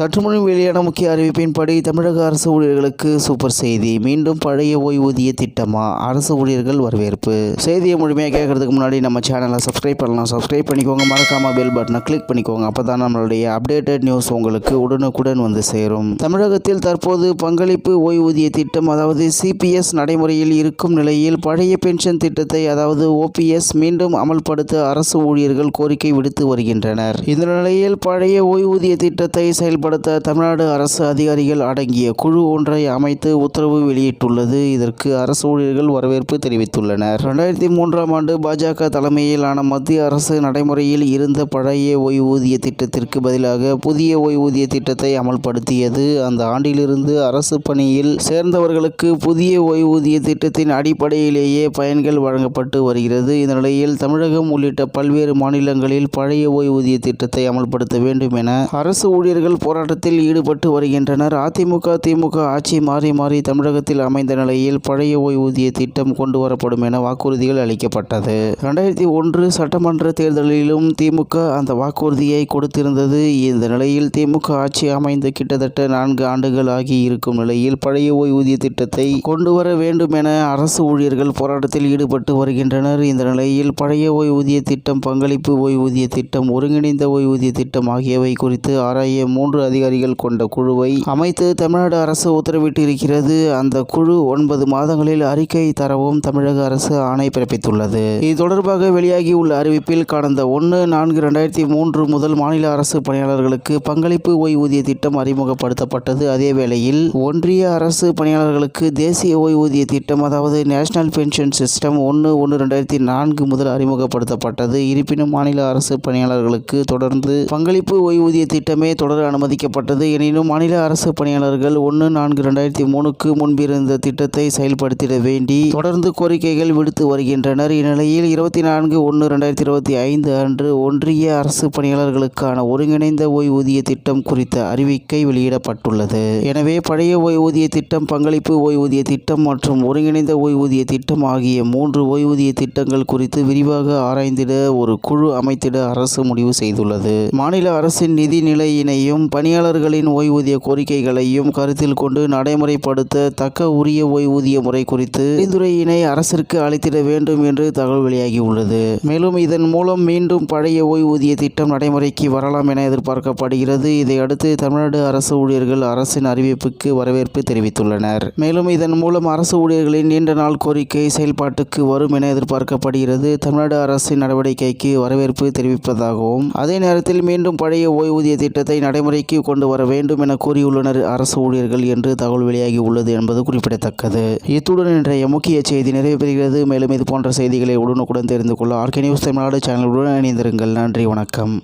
சற்று முன் வெளியான முக்கிய அறிவிப்பின்படி தமிழக அரசு ஊழியர்களுக்கு சூப்பர் செய்தி. மீண்டும் பழைய ஓய்வூதிய திட்டமா? அரசு ஊழியர்கள் வரவேற்பு. செய்தியை முழுமையாக கேட்கறதுக்கு முன்னாடி நம்ம சேனலை சப்ஸ்கிரைப் பண்ணலாம். சப்ஸ்கிரைப் பண்ணிக்கோங்க. மறக்காம பெல் பட்டனை கிளிக் பண்ணிக்கோங்க. அப்பதான் நம்மளுடைய அப்டேட்டட் நியூஸ் உங்களுக்கு உடனுக்குடன் வந்து சேரும். தமிழகத்தில் தற்போது பங்களிப்பு ஓய்வூதிய திட்டம் அதாவது சிபிஎஸ் நடைமுறையில் இருக்கும் நிலையில் பழைய பென்ஷன் திட்டத்தை அதாவது ஓபிஎஸ் மீண்டும் அமல்படுத்த அரசு ஊழியர்கள் கோரிக்கை விடுத்து வருகின்றனர். இந்த நிலையில் பழைய ஓய்வூதிய திட்டத்தை செயல்படுத்த தமிழ்நாடு அரசு அதிகாரிகள் அடங்கிய குழு ஒன்றை அமைத்து உத்தரவு வெளியிட்டுள்ளது. இதற்கு அரசு ஊழியர்கள் வரவேற்பு தெரிவித்துள்ளனர். ரெண்டாயிரத்தி மூன்றாம் ஆண்டு பாஜக தலைமையிலான மத்திய அரசு நடைமுறையில் இருந்த பழைய ஓய்வூதிய திட்டத்திற்கு பதிலாக புதிய ஓய்வூதிய திட்டத்தை அமல்படுத்தியது. அந்த ஆண்டிலிருந்து அரசு பணியில் சேர்ந்தவர்களுக்கு புதிய ஓய்வூதிய திட்டத்தின் அடிப்படையிலேயே பயன்கள் வழங்கப்பட்டு வருகிறது. இந்த நிலையில் தமிழகம் உள்ளிட்ட பல்வேறு மாநிலங்களில் பழைய ஓய்வூதிய திட்டத்தை அமல்படுத்த வேண்டும் என அரசு ஊழியர்கள் போராட்டத்தில் ஈடுபட்டு வருகின்றனர். அதிமுக திமுக ஆட்சி மாறி மாறி தமிழகத்தில் அமைந்த நிலையில் பழைய ஓய்வூதிய திட்டம் கொண்டு வரப்படும் என வாக்குறுதிகள் அளிக்கப்பட்டது. இரண்டாயிரத்தி ஒன்று சட்டமன்ற தேர்தலிலும் திமுக அந்த வாக்குறுதியை கொடுத்திருந்தது. இந்த நிலையில் திமுக ஆட்சி அமைந்து கிட்டத்தட்ட நான்கு ஆண்டுகள் ஆகி இருக்கும் நிலையில் பழைய ஓய்வூதிய திட்டத்தை கொண்டு வர வேண்டும் என அரசு ஊழியர்கள் போராட்டத்தில் ஈடுபட்டு வருகின்றனர். இந்த நிலையில் பழைய ஓய்வூதிய திட்டம் பங்களிப்பு ஓய்வூதிய திட்டம் ஒருங்கிணைந்த ஓய்வூதிய திட்டம் ஆகியவை குறித்து ஆராய மூன்று அதிகாரிகள் கொண்ட குழுவை அமைத்து தமிழ்நாடு அரசு உத்தரவிட்டிருக்கிறது. அந்த குழு ஒன்பது மாதங்களில் அறிக்கை தரவும் தமிழக அரசு ஆணை பிறப்பித்துள்ளது. இது தொடர்பாக வெளியாகியுள்ள அறிவிப்பில் கடந்த ஒன்று நான்கு ரெண்டாயிரத்தி மூன்று முதல் மாநில அரசு பணியாளர்களுக்கு பங்களிப்பு ஓய்வூதிய திட்டம் அறிமுகப்படுத்தப்பட்டது. அதே வேளையில் ஒன்றிய அரசு பணியாளர்களுக்கு தேசிய ஓய்வூதிய திட்டம் அதாவது நேஷனல் பென்ஷன் சிஸ்டம் ஒன்று ஒன்று ரெண்டாயிரத்தி நான்கு முதல் அறிமுகப்படுத்தப்பட்டது. இருப்பினும் மாநில அரசு பணியாளர்களுக்கு தொடர்ந்து பங்களிப்பு ஓய்வூதிய திட்டமே தொடர அனுமதிக்கப்பட்டது எனினும் மாநில அரசு பணியாளர்கள் ஒன்று நான்கு ரெண்டாயிரத்தி மூணுக்கு முன்பிருந்த திட்டத்தை செயல்படுத்திட வேண்டி தொடர்ந்து கோரிக்கைகள் விடுத்து வருகின்றனர். இந்நிலையில் இருபத்தி நான்கு ஒன்று ரெண்டாயிரத்தி இருபத்தி ஐந்து அன்று ஒன்றிய அரசு பணியாளர்களுக்கான ஒருங்கிணைந்த ஓய்வூதிய திட்டம் குறித்த அறிவிக்கை வெளியிடப்பட்டுள்ளது. எனவே பழைய ஓய்வூதிய திட்டம் பங்களிப்பு ஓய்வூதிய திட்டம் மற்றும் ஒருங்கிணைந்த ஓய்வூதிய திட்டம் ஆகிய மூன்று ஓய்வூதிய திட்டங்கள் குறித்து விரிவாக ஆராய்ந்திட ஒரு குழு அமைத்திட அரசு முடிவு செய்துள்ளது. மாநில அரசின் நிதி நிலையினையும் பணியாளர்களின் ஓய்வூதிய கோரிக்கைகளையும் கருத்தில் கொண்டு நடைமுறைப்படுத்த தக்க உரிய ஓய்வூதிய முறை குறித்து பரிந்துரையினை அரசிற்கு அளித்திட வேண்டும் என்று தகவல் வெளியாகியுள்ளது. மேலும் இதன் மூலம் மீண்டும் பழைய ஓய்வூதிய திட்டம் நடைமுறைக்கு வரலாம் என எதிர்பார்க்கப்படுகிறது. இதையடுத்து தமிழ்நாடு அரசு ஊழியர்கள் அரசின் அறிவிப்புக்கு வரவேற்பு தெரிவித்துள்ளனர். மேலும் இதன் மூலம் அரசு ஊழியர்களின் நீண்ட நாள் கோரிக்கை செயல்பாட்டுக்கு வரும் என எதிர்பார்க்கப்படுகிறது. தமிழ்நாடு அரசின் நடவடிக்கைக்கு வரவேற்பு தெரிவிப்பதாகவும் அதே நேரத்தில் மீண்டும் பழைய ஓய்வூதிய திட்டத்தை நடைமுறைக்கு கொண்டு வர வேண்டும் என கூறியுள்ளனர் அரசு ஊழியர்கள் என்று தகவல் வெளியாகி உள்ளது என்பது குறிப்பிடத்தக்கது. இத்துடன் இன்றைய முக்கிய செய்தி நிறைவு பெறுகிறது. மேலும் இது போன்ற செய்திகளை உடனுக்குடன் தெரிந்து கொள்ள ஆர்கே நியூஸ் தமிழ்நாடு சேனலுடன் இணைந்திருங்கள். நன்றி வணக்கம்.